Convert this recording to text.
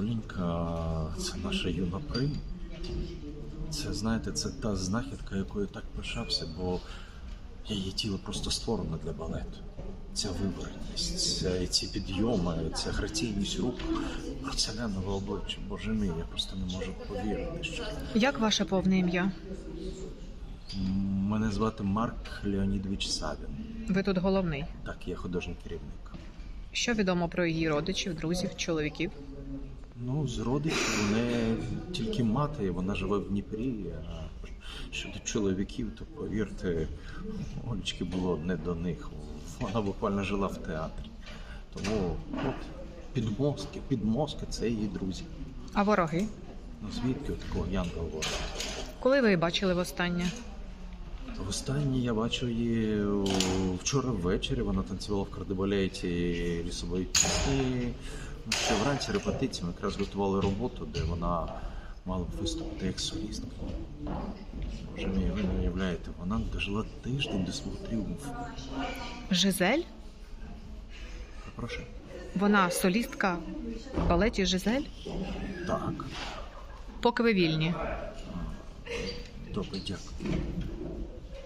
Полінка це наша юна прим. Це, знаєте, це та знахідка, якою я так пишався, бо її тіло просто створено для балету. Ця виборність, ця, ці підйоми, ця граційність рук, порцелянове обличчя. Боже мій, я просто не можу повірити, що Як ваше повне ім'я? Мене звати Марк Леонідович Савін. Ви тут головний. Так, я художній керівник. Що відомо про її родичів, друзів, чоловіків? Ну, з родичів вони тільки мати, вона живе в Дніпрі. А щодо чоловіків, то повірте, Олечки було не до них. Вона буквально жила в театрі. Тому от підмозки, підмозки це її друзі. А вороги? Ну звідки такого Янка говорить? Коли ви її бачили востаннє? Востаннє я бачив її вчора ввечері. Вона танцювала в кардебалеті лісової пісні. Ну, Ще вранці репетиції ми якраз готували роботу, де вона мала б виступити як солістка. Боже мій, ви не уявляєте, вона дожила тиждень до свого тріумфу. Жизель? Прошу. Вона солістка в балеті Жизель? Так, Поки ви вільні. добре, дякую.